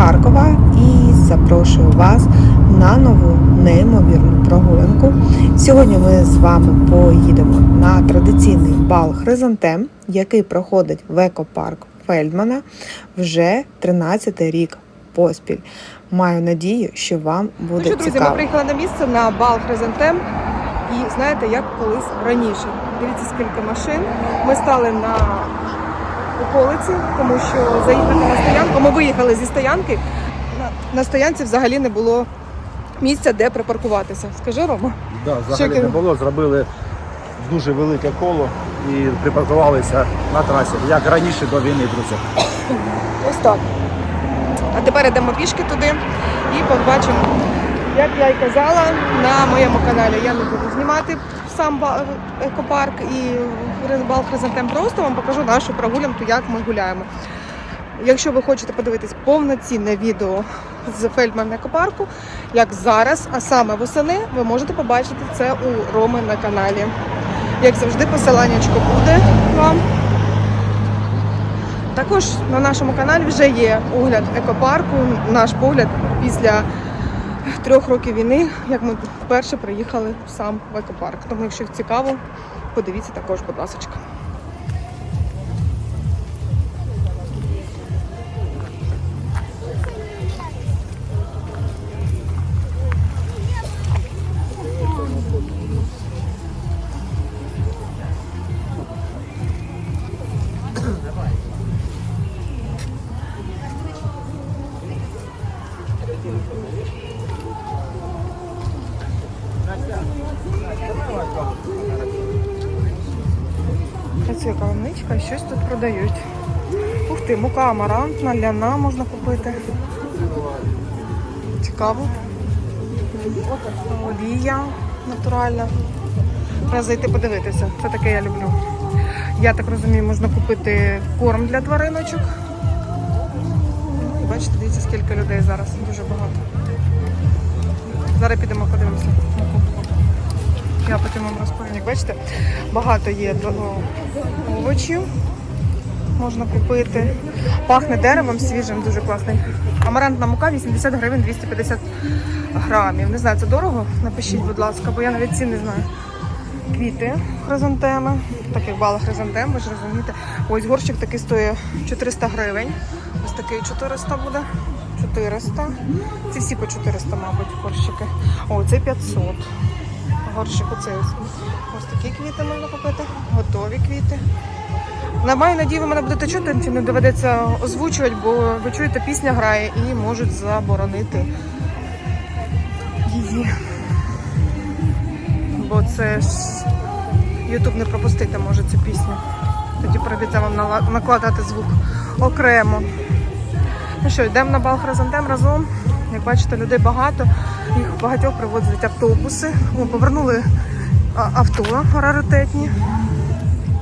Харкова і запрошую вас на нову неймовірну прогулянку. Сьогодні ми з вами поїдемо на традиційний бал Хризантем, який проходить в екопарк Фельдмана вже 13 рік поспіль. Маю надію, що вам буде Ну що, друзі, цікаво. ми приїхали на місце на бал Хризантем. І знаєте, як колись раніше. Дивіться, скільки машин. Ми стали на околиці, тому що заїхати на стоянку. Ми виїхали зі стоянки. На, стоянці взагалі не було місця, де припаркуватися. Скажи, Рома. Да, взагалі Що не було, зробили дуже велике коло і припаркувалися на трасі, як раніше до війни, друзі. Ось так. А тепер йдемо пішки туди і побачимо, як я й казала, на моєму каналі я не буду знімати сам екопарк і бал Хризантем. Просто вам покажу нашу прогулянку, як ми гуляємо. Якщо ви хочете подивитись повноцінне відео з Фельдман екопарку, як зараз, а саме восени, ви можете побачити це у Роми на каналі. Як завжди, посиланнячко буде вам. Також на нашому каналі вже є огляд екопарку, наш погляд після трьох років війни, як ми вперше приїхали сам в екопарк. Тому, якщо цікаво, подивіться також, будь ласка. Кавовничка і щось тут продають. Ух ти, мука амарантна, ляна можна купити. Цікаво. Олія натуральна. Треба зайти подивитися. Це таке я люблю. Я так розумію, можна купити корм для твариночок. Бачите, дивіться, скільки людей зараз. Дуже багато. Зараз підемо подивимося. Я потім вам розповім. Як бачите, багато є до- овочів. Можна купити. Пахне деревом свіжим, дуже класний. Амарантна мука 80 гривень 250 грамів. Не знаю, це дорого? Напишіть, будь ласка, бо я навіть ці не знаю. Квіти хризантеми, так як бала хризантем, ви ж розумієте. Ось горщик такий стоїть 400 гривень. Ось такий 400 буде. 400. Ці всі по 400, мабуть, горщики. О, це 500. Горщик оцей ось. Такі квіти можна купити. Готові квіти. На маю надію, ви мене будете чути, не доведеться озвучувати, бо ви чуєте, пісня грає і можуть заборонити її. Бо це ж Ютуб не пропустити може цю пісню. Тоді прийдеться вам накладати звук окремо. Ну що, йдемо на бал Хризантем разом. Як бачите, людей багато. Їх багатьох привозять автобуси. Ми повернули авто раритетні.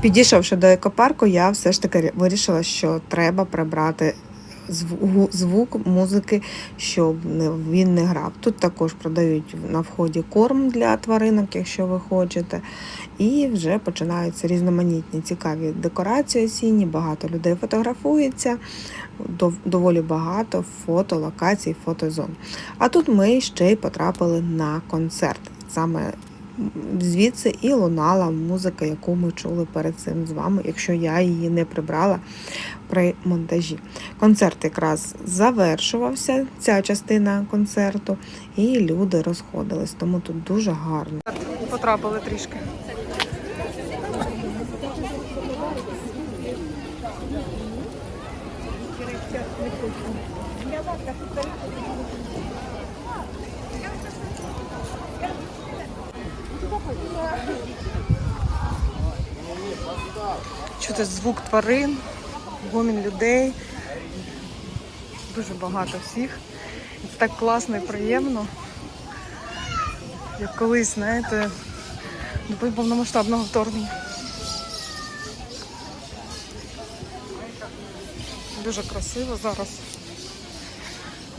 Підійшовши до екопарку, я все ж таки вирішила, що треба прибрати звук музики, щоб він не грав. Тут також продають на вході корм для тваринок, якщо ви хочете. І вже починаються різноманітні цікаві декорації осінні, багато людей фотографується, доволі багато фото, локацій, фотозон. А тут ми ще й потрапили на концерт. Саме звідси і лунала музика, яку ми чули перед цим з вами, якщо я її не прибрала при монтажі. Концерт якраз завершувався, ця частина концерту, і люди розходились, тому тут дуже гарно. Потрапили трішки. Чути звук тварин, гомін людей. Дуже багато всіх. Це так класно і приємно. Як колись, знаєте, до повномасштабного вторгнення. Дуже красиво зараз.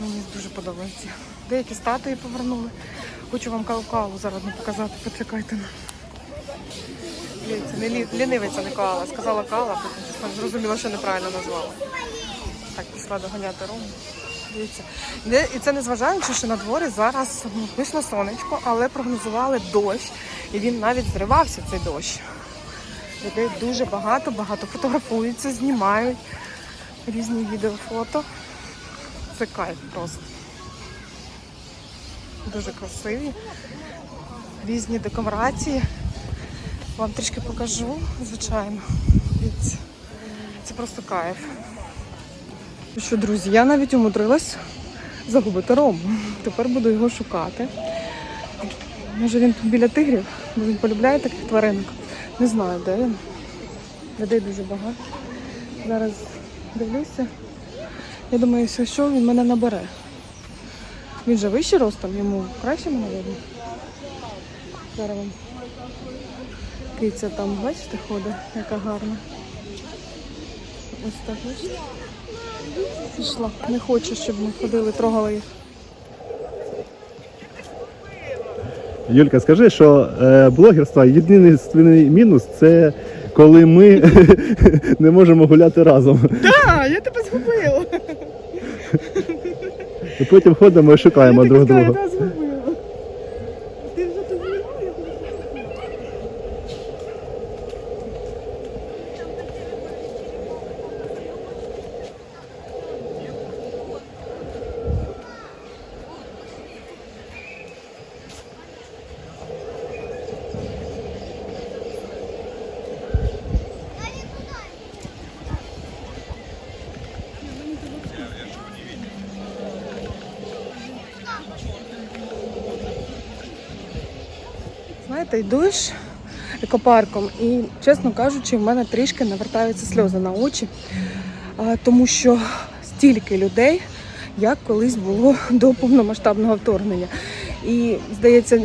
Мені дуже подобається. Деякі статуї повернули. Хочу вам каву зараз не показати, почекайте. Не лінивиця не кала, сказала кала, потім зрозуміла, що неправильно назвала. Так, пішла доганяти рому. Дивіться. І це незважаючи, що на дворі зараз ну, вийшло сонечко, але прогнозували дощ. І він навіть зривався цей дощ. Людей дуже багато, багато фотографуються, знімають різні відео, фото. Це кайф просто. Дуже красиві. Різні декорації. Вам трішки покажу, звичайно. Це просто кайф. Ну Що, друзі, я навіть умудрилась загубити рому. Тепер буду його шукати. Може він біля тигрів, бо він полюбляє таких тваринок. Не знаю, де він. Людей дуже багато. Зараз дивлюся. Я думаю, якщо що, він мене набере. Він же вищий ростом, йому краще мене видно. Зараз вам. Киця там, бачите, ходить, яка гарна. Ось так, бачите? Пішла. Не хоче, щоб ми ходили, трогали їх. Юлька, скажи, що е, блогерство єдиний мінус це коли ми не можемо гуляти разом. А, я тебе згубила. І потім ходимо і шукаємо друг друга. Знаєте, йдеш екопарком, і, чесно кажучи, в мене трішки навертаються сльози на очі, тому що стільки людей, як колись було до повномасштабного вторгнення. І здається,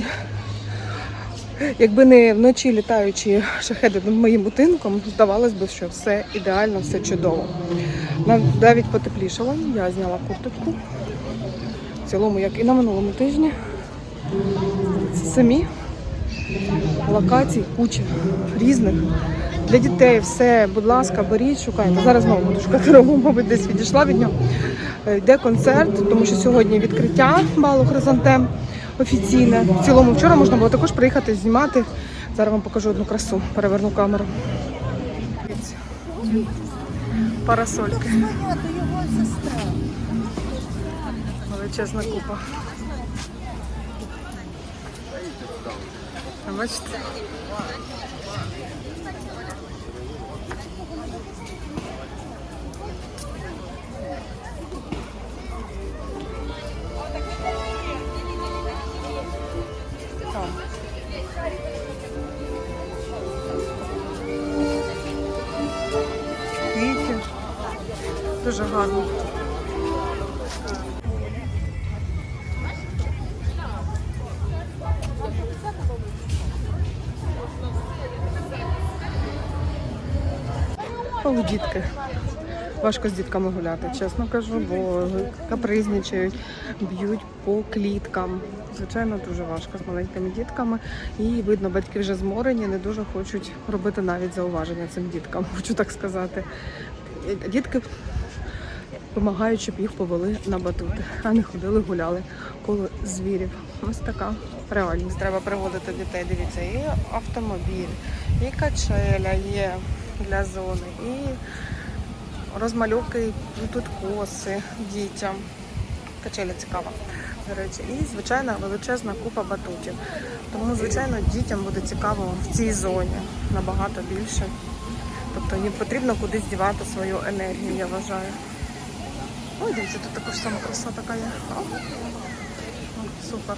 якби не вночі літаючі шахеди над моїм будинком, здавалось би, що все ідеально, все чудово. Навіть потеплішало, я зняла курточку. В цілому, як і на минулому тижні. Самі локацій куча різних. Для дітей все, будь ласка, беріть, шукайте. Зараз знову буду шукати рому, мабуть, десь відійшла від нього. Е, Йде концерт, тому що сьогодні відкриття балу хризантем офіційне. В цілому вчора можна було також приїхати знімати. Зараз вам покажу одну красу, переверну камеру. Парасольки. Величезна купа. Бачите? Квіти. Дуже гарно. О, дітки. Важко з дітками гуляти, чесно кажу, бо капризничають, б'ють по кліткам. Звичайно, дуже важко з маленькими дітками. І видно, батьки вже зморені, не дуже хочуть робити навіть зауваження цим діткам, хочу так сказати. Дітки вимагають, щоб їх повели на батути, а не ходили, гуляли коло звірів. Ось така реальність. Треба приводити дітей. Дивіться, і автомобіль, і качеля є для зони, і розмальовки тут коси дітям. Качеля цікава, до речі. І, звичайно, величезна купа батутів. Тому, звичайно, дітям буде цікаво в цій зоні набагато більше. Тобто їм потрібно кудись дівати свою енергію, я вважаю. Ой, дивіться, тут також сама краса така є. О, супер.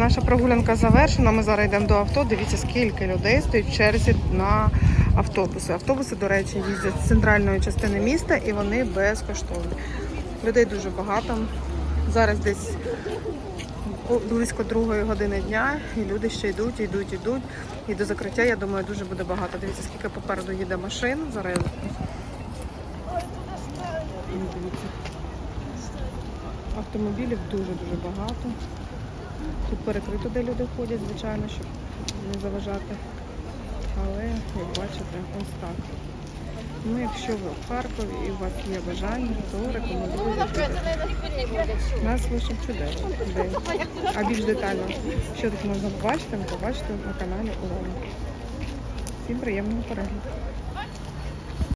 Наша прогулянка завершена. Ми зараз йдемо до авто. Дивіться, скільки людей стоїть в черзі на автобуси. Автобуси, до речі, їздять з центральної частини міста і вони безкоштовні. Людей дуже багато. Зараз десь близько другої години дня, і люди ще йдуть, йдуть, йдуть. І до закриття, я думаю, дуже буде багато. Дивіться, скільки попереду їде машин. Зараз. Автомобілів дуже-дуже багато. Тут перекрито, де люди ходять, звичайно, щоб не заважати. Але, як бачите, ось так. Ну, якщо ви в Харкові і у вас є бажання, то рекомендую. У нас вийшов чудовий. А більш детально, що тут можна побачити, ви побачите на каналі Урона. Всім приємного перегляду.